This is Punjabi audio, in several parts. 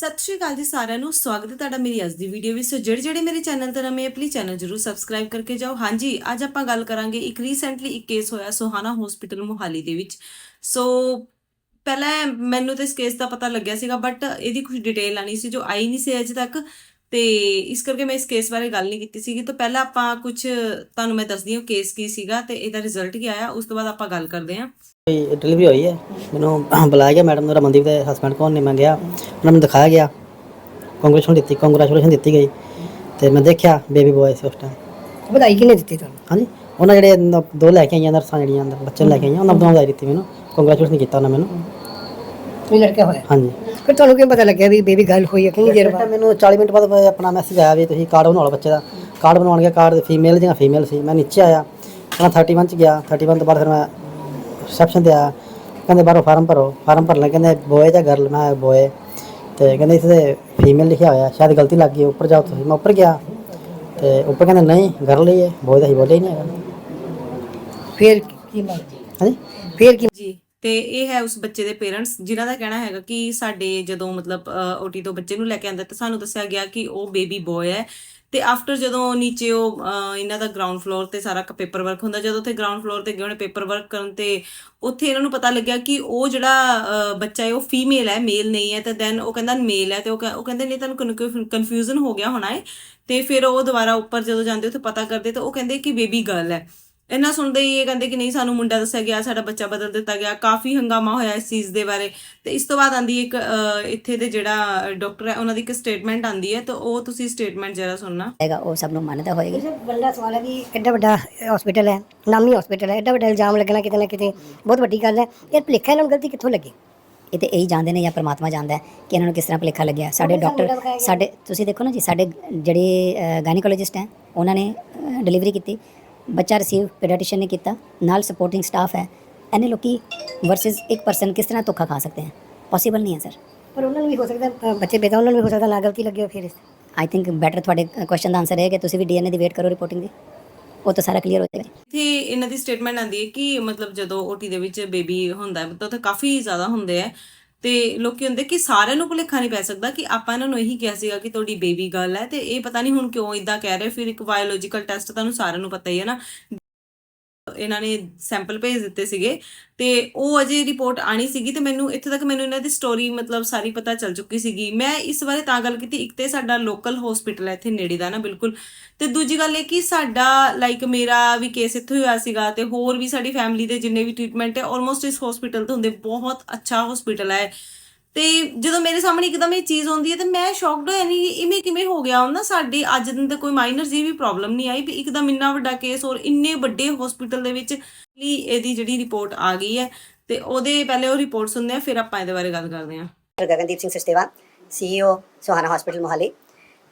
ਸਤਿ ਸ਼੍ਰੀ ਅਕਾਲ ਜੀ ਸਾਰਿਆਂ ਨੂੰ। ਸਵਾਗਤ ਹੈ ਤੁਹਾਡਾ ਮੇਰੀ ਅੱਜ ਦੀ ਵੀਡੀਓ ਵਿੱਚ। ਸੋ ਜਿਹੜੇ ਜਿਹੜੇ ਮੇਰੇ ਚੈਨਲ ਤੇ ਨਵੇਂ ਪਲੀਜ਼ ਚੈਨਲ ਜਰੂਰ ਸਬਸਕ੍ਰਾਈਬ ਕਰਕੇ ਜਾਓ। ਹਾਂਜੀ, ਅੱਜ ਆਪਾਂ ਗੱਲ ਕਰਾਂਗੇ ਇੱਕ ਰੀਸੈਂਟਲੀ ਇੱਕ ਕੇਸ ਹੋਇਆ ਸੋਹਾਣਾ ਹਸਪੀਟਲ ਮੁਹਾਲੀ ਦੇ ਵਿੱਚ। ਸੋ ਪਹਿਲਾਂ ਮੈਨੂੰ ਤਾਂ ਇਸ ਕੇਸ ਦਾ ਪਤਾ ਲੱਗਿਆ ਸੀਗਾ ਬਟ ਇਹਦੀ ਕੁਝ ਡਿਟੇਲ ਆਣੀ ਸੀ ਜੋ ਆਈ ਨਹੀਂ ਸੀ ਅਜੇ ਤੱਕ। ਤੇ ਇਸ ਕਰਕੇ ਮੈਂ ਇਸ ਕੇਸ ਬਾਰੇ ਗੱਲ ਨਹੀਂ ਕੀਤੀ ਸੀਗੀ। ਤਾਂ ਪਹਿਲਾਂ ਆਪਾਂ ਕੁਝ, ਤੁਹਾਨੂੰ ਮੈਂ ਦੱਸਦੀ ਹਾਂ ਕੇਸ ਕੀ ਸੀਗਾ ਤੇ ਇਹਦਾ ਰਿਜ਼ਲਟ ਕੀ ਆਇਆ, ਉਸ ਤੋਂ ਬਾਅਦ ਆਪਾਂ ਗੱਲ ਕਰਦੇ ਹਾਂ। ਡਿਲੀਵਰੀ ਹੋਈ ਹੈ? ਮੈਨੂੰ ਬੁਲਾਇਆ ਗਿਆ ਮੈਡਮ ਨੂੰ ਰਮਨਦੀਪ ਦੇ ਹਸਬੰਡ ਕੋਲ ਨੇ ਮੈਂ ਗਿਆ ਉਹਨਾਂ ਮੈਨੂੰ ਦਿਖਾਇਆ ਗਿਆ। ਕੰਗਰੈਚੁਲੇਸ਼ਨ ਦਿੱਤੀ ਕੰਗਰੈਚੁਲੇਸ਼ਨ ਦਿੱਤੀ ਗਈ। ਤੇ ਮੈਂ ਦੇਖਿਆ ਬੇਬੀ ਬॉय ਸੀ ਉਸ ਟਾਈਮ ਵਧਾਈ ਕਿਹਨੇ ਦਿੱਤੀ ਤੁਹਾਨੂੰ? ਹਾਂਜੀ ਉਹਨਾਂ ਜਿਹੜੇ ਨ- ਦੋ ਲੈ ਕੇ ਆਈਆਂ ਨਰਸਾਂ ਜਿਹੜੀਆਂ ਅੰਦਰ ਬੱਚੇ ਨੂੰ ਲੈ ਕੇ ਆਈਆਂ ਉਹਨਾਂ ਨੂੰ ਵਧਾਈ ਦਿੱਤੀ ਮੈਨੂੰ। ਕੰਗਰੈਚੁਲੇਸ਼ਨ ਕੀਤਾ ਉਹਨਾਂ ਮੈਨੂੰ। ਵੀ ਲੜਕਾ ਹੋਇਆ? ਹਾਂਜੀ। ਫਿਰ ਤੁਹਾਨੂੰ ਕਿਵੇਂ ਪਤਾ ਲੱਗਿਆ ਵੀ ਬੇਬੀ ਗਰਲ ਹੋਈ ਹੈ ਕਿੰਨੀ ਦੇਰ ਬਾਅਦ? ਮੈਨੂੰ 40 ਮਿੰਟ ਬਾਅਦ ਆਪਣਾ ਮੈਸੇਜ ਆਇਆ ਵੀ ਤੁਸੀਂ ਕਾਰਡ ਬਣਾਓ ਬੱਚੇ ਦਾ। ਕਾਰਡ ਬਣਾਉਣ ਗਿਆ ਕਾਰਡ ਫੀਮੇਲ ਜਾਂ ਫੀਮੇਲ ਸੀ। ਮੈਂ ਨੀਚੇ ਆਇਆ ਮੈਂ 31 ਚ ਗਿਆ। 31 ਤੋਂ ਬਾਅਦ ਫਿਰ ਮੈਂ ਰਿਸੈਪਸ਼ਨ ਤੇ ਆਇਆ ਕਹਿੰਦੇ ਬਾਹਰੋਂ ਫਾਰਮ ਭਰੋ। ਫਾਰਮ ਭਰਨ ਕਹਿੰਦੇ ਬੋਏ ਜਾਂ ਗਰਲ ਮੈਂ ਬੋਏ। ਤੇ ਕਹਿੰਦੇ ਇੱਥੇ ਫੀਮੇਲ ਲਿਖਿਆ ਹੋਇਆ। ਸ਼ਾਇਦ ਗਲਤੀ ਲੱਗ ਗਈ ਉੱਪਰ ਜਾਓ ਤੁਸੀਂ। ਮੈਂ ਉੱਪਰ ਗਿਆ। ਤੇ ਉੱਪਰ ਕਹਿੰਦੇ ਨਹੀਂ ਗਰਲ ਹੀ ਹੈ। ਬੋਏ ਦਾ ਹੀ ਬੋਲੇ ਹੀ ਨਹੀਂ ਹੈਗਾ। ਫਿਰ ਕੀ ਮੰਗਦੀ ਹਾਂਜੀ? ਫਿਰ ਕੀ ਜੀ। ਤੇ ਇਹ ਹੈ ਉਸ ਬੱਚੇ ਦੇ ਪੇਰੈਂਟਸ ਜਿਨ੍ਹਾਂ ਦਾ ਕਹਿਣਾ ਹੈਗਾ ਕਿ ਸਾਡੇ ਜਦੋਂ ਮਤਲਬ ਓਟੀ ਤੋਂ ਬੱਚੇ ਨੂੰ ਲੈ ਕੇ ਆਂਦਾ ਤਾਂ ਸਾਨੂੰ ਦੱਸਿਆ ਗਿਆ ਕਿ ਉਹ ਬੇਬੀ ਬॉय ਹੈ। ਤੇ ਆਫਟਰ ਜਦੋਂ ਨੀਚੇ ਉਹ ਇਹਨਾਂ ਦਾ ਗਰਾਊਂਡ ਫਲੋਰ ਤੇ ਸਾਰਾ ਪੇਪਰ ਵਰਕ ਹੁੰਦਾ, ਜਦੋਂ ਉੱਥੇ ਗਰਾਊਂਡ ਫਲੋਰ ਤੇ ਗਏ ਉਹਨੇ ਪੇਪਰ ਵਰਕ ਕਰਨ ਤੇ ਉੱਥੇ ਇਹਨਾਂ ਨੂੰ ਪਤਾ ਲੱਗਿਆ ਕਿ ਉਹ ਜਿਹੜਾ ਬੱਚਾ ਹੈ ਉਹ ਫੀਮੇਲ ਹੈ ਮੇਲ ਨਹੀਂ ਹੈ, ਤੇ ਦੈਨ ਉਹ ਕਹਿੰਦਾ ਮੇਲ ਹੈ ਤੇ ਉਹ ਕਹਿ- ਉਹ ਕਹਿੰਦੇ ਨਹੀਂ ਤੁਹਾਨੂੰ ਕਨਫਿਊਜ਼ਨ ਹੋ ਗਿਆ ਹੋਣਾ ਹੈ ਤੇ ਫਿਰ ਉਹ ਦੁਬਾਰਾ ਉੱਪਰ ਜਦੋਂ ਜਾਂਦੇ ਉੱਥੇ ਪਤਾ ਕਰਦੇ ਤਾਂ ਉਹ ਕਹਿੰਦੇ ਕਿ ਬੇਬੀ ਗਰਲ ਹੈ। ਇਹਨਾਂ ਸੁਣਦੇ ਹੀ ਇਹ ਕਹਿੰਦੇ ਕਿ ਨਹੀਂ ਸਾਨੂੰ ਮੁੰਡਾ ਦੱਸਿਆ ਗਿਆ ਸਾਡਾ ਬੱਚਾ ਬਦਲ ਦਿੱਤਾ ਗਿਆ ਕਾਫੀ ਹੰਗਾਮਾ ਹੋਇਆ ਇਸ ਚੀਜ਼ ਦੇ ਬਾਰੇ। ਤੇ ਇਸ ਤੋਂ ਬਾਅਦ ਆਂਦੀ ਇੱਕ ਇੱਥੇ ਦੇ ਜਿਹੜਾ ਡਾਕਟਰ ਹੈ ਉਹਨਾਂ ਦੀ ਇੱਕ ਸਟੇਟਮੈਂਟ ਆਂਦੀ ਹੈ ਤਾਂ ਉਹ ਤੁਸੀਂ ਸਟੇਟਮੈਂਟ ਜਰਾ ਸੁਣਨਾ। ਹੈਗਾ ਉਹ ਸਭ ਨੂੰ ਮੰਨਦਾ ਹੋਏਗਾ। ਬੰਦਾ ਸਵਾਲ ਹੈ ਵੀ ਐਡਾ ਵੱਡਾ ਹਸਪੀਟਲ ਹੈ ਨਾਮੀ ਹਸਪੀਟਲ ਹੈ ਐਡਾ ਵੱਡਾ ਇਲਜ਼ਾਮ ਲੱਗਣਾ ਕਿਤੇ ਨਾ ਕਿਤੇ ਬਹੁਤ ਵੱਡੀ ਗੱਲ ਹੈ। ਇਹ ਭੁਲੇਖਾ ਇਹਨਾਂ ਨੂੰ ਗਲਤੀ ਕਿੱਥੋਂ ਲੱਗੀ? ਇਹ ਤੇ ਇਹੀ ਜਾਣਦੇ ਨੇ ਜਾਂ ਪ੍ਰਮਾਤਮਾ ਜਾਣਦਾ ਹੈ ਕਿ ਇਹਨਾਂ ਨੂੰ ਕਿਸ ਤਰ੍ਹਾਂ ਭੁਲੇਖਾ ਲੱਗਿਆ। ਸਾਡੇ ਡਾਕਟਰ ਸਾਡੇ ਤੁਸੀਂ ਦੇਖੋ ਨਾ ਜੀ ਸਾਡੇ ਜਿਹੜੇ ਗਾਇਨੋਕੋਲੋਜਿਸਟ ਹੈ ਉਹਨਾਂ ਨੇ ਡਿਲੀਵਰੀ ਕੀਤੀ। ਬੱਚਾ ਰਿਸੀਵ ਪੀਡੀਆਟ੍ਰਿਸ਼ੀਅਨ ਨੇ ਕੀਤਾ ਨਾਲ ਸਪੋਰਟਿੰਗ ਸਟਾਫ ਹੈ। ਐਨੇ ਲੋਕੀ ਵਰਸਸ ਇੱਕ ਪਰਸਨ ਕਿਸ ਤਰ੍ਹਾਂ ਧੋਖਾ ਖਾ ਸਕਦੇ ਹੈ? ਪੋਸੀਬਲ ਨਹੀਂ ਹੈ ਸਰ ਪਰ ਉਹਨਾਂ ਨੂੰ ਵੀ ਹੋ ਸਕਦਾ ਬੱਚੇ ਪੈਦਾ ਉਹਨਾਂ ਨੂੰ ਵੀ ਹੋ ਸਕਦਾ ਨਾ ਗਲਤੀ ਲੱਗੀ ਫਿਰ ਇਸ ਆਈ ਥਿੰਕ ਬੈਟਰ ਤੁਹਾਡੇ ਕੁਐਸਚਨ ਦਾ ਆਨਸਰ ਹੈ ਕਿ ਤੁਸੀਂ ਵੀ ਡੀਐਨਏ ਦੀ ਵੇਟ ਕਰੋ ਰਿਪੋਰਟਿੰਗ ਦੀ। ਉਹ ਤਾਂ ਸਾਰਾ ਕਲੀਅਰ ਹੋ ਜਾਏਗਾ। ਇੱਥੇ ਇਹਨਾਂ ਦੀ ਸਟੇਟਮੈਂਟ ਆਂਦੀ ਹੈ ਕਿ ਮਤਲਬ ਜਦੋਂ ਓਟੀ ਦੇ ਵਿੱਚ ਬੇਬੀ ਹੁੰਦਾ ਹੈ ਤਾਂ ਉੱਥੇ ਕਾਫੀ ਜ਼ਿਆਦਾ ਹੁੰਦੇ ਆ ਤੇ ਲੋਕੀ ਹੁੰਦੇ ਕਿ ਸਾਰਿਆਂ ਨੂੰ ਭੁਲੇਖਾ ਨਹੀਂ ਪੈ ਸਕਦਾ ਕਿ ਆਪਾਂ ਇਹਨਾਂ ਨੂੰ ਇਹੀ ਕਿਹਾ ਸੀਗਾ ਕਿ ਤੁਹਾਡੀ ਬੇਬੀ ਗਰਲ ਹੈ ਤੇ ਇਹ ਪਤਾ ਨਹੀਂ ਹੁਣ ਕਿਉਂ ਇਦਾਂ ਕਹਿ ਰਹੇ, ਫਿਰ ਇੱਕ ਬਾਇਓਲੋਜੀਕਲ ਟੈਸਟ ਤੁਹਾਨੂੰ ਸਾਰਿਆਂ ਨੂੰ ਪਤਾ ਹੀ ਹੈ ਨਾ। ਇਹਨਾਂ ਨੇ ਸੈਂਪਲ ਭੇਜ ਦਿੱਤੇ ਸੀਗੇ ਤੇ ਉਹ ਅਜੇ ਰਿਪੋਰਟ ਆਣੀ ਸੀਗੀ ਤੇ ਮੈਨੂੰ ਇੱਥੇ ਤੱਕ ਮੈਨੂੰ ਇਹਨਾਂ ਦੀ ਸਟੋਰੀ ਮਤਲਬ ਸਾਰੀ ਪਤਾ ਚੱਲ ਚੁੱਕੀ ਸੀਗੀ। ਮੈਂ ਇਸ ਬਾਰੇ ਤਾਂ ਗੱਲ ਕੀਤੀ, ਇੱਕ ਤੇ ਸਾਡਾ ਲੋਕਲ ਹਸਪੀਟਲ ਹੈ ਇੱਥੇ ਨੇੜੇ ਦਾ ਨਾ ਬਿਲਕੁਲ ਤੇ ਦੂਜੀ ਗੱਲ ਇਹ ਕਿ ਸਾਡਾ ਲਾਈਕ ਮੇਰਾ ਵੀ ਕੇਸ ਇੱਥੇ ਹੋਇਆ ਸੀਗਾ ਤੇ ਹੋਰ ਵੀ ਸਾਡੀ ਫੈਮਿਲੀ ਦੇ ਜਿੰਨੇ ਵੀ ਟ੍ਰੀਟਮੈਂਟ ਹੈ ਆਲਮੋਸਟ ਇਸ ਹਸਪੀਟਲ ਤੋਂ ਹੁੰਦੇ ਬਹੁਤ ਅੱਛਾ ਹਸਪੀਟਲ ਹੈ। ਤੇ ਜਦੋਂ ਮੇਰੇ ਸਾਹਮਣੇ ਇੱਕਦਮ ਇਹ ਚੀਜ਼ ਆਉਂਦੀ ਹੈ, ਤੇ ਮੈਂ ਸ਼ੌਕਡ ਹੋਇਆ ਨਹੀਂ ਇਵੇਂ ਕਿਵੇਂ ਹੋ ਗਿਆ ਉਹਨਾਂ ਸਾਡੇ, ਅੱਜ ਦਿਨ ਤੇ ਕੋਈ ਮਾਈਨਰ ਜੀ ਵੀ ਪ੍ਰੋਬਲਮ ਨਹੀਂ ਆਈ ਵੀ ਇੱਕਦਮ ਇੰਨਾ ਵੱਡਾ ਕੇਸ ਔਰ ਇੰਨੇ ਵੱਡੇ ਹਸਪੀਟਲ ਦੇ ਵਿੱਚ ਲਈ ਇਹਦੀ ਜਿਹੜੀ ਰਿਪੋਰਟ ਆ ਗਈ ਹੈ, ਤੇ ਉਹਦੇ ਪਹਿਲੇ ਉਹ ਰਿਪੋਰਟ ਸੁਣਦੇ ਆ ਫਿਰ ਆਪਾਂ ਇਹਦੇ ਬਾਰੇ ਗੱਲ ਕਰਦੇ ਹਾਂ। Doctor Gagandeep Singh Sachdeva CEO Suhana hospital Mohali.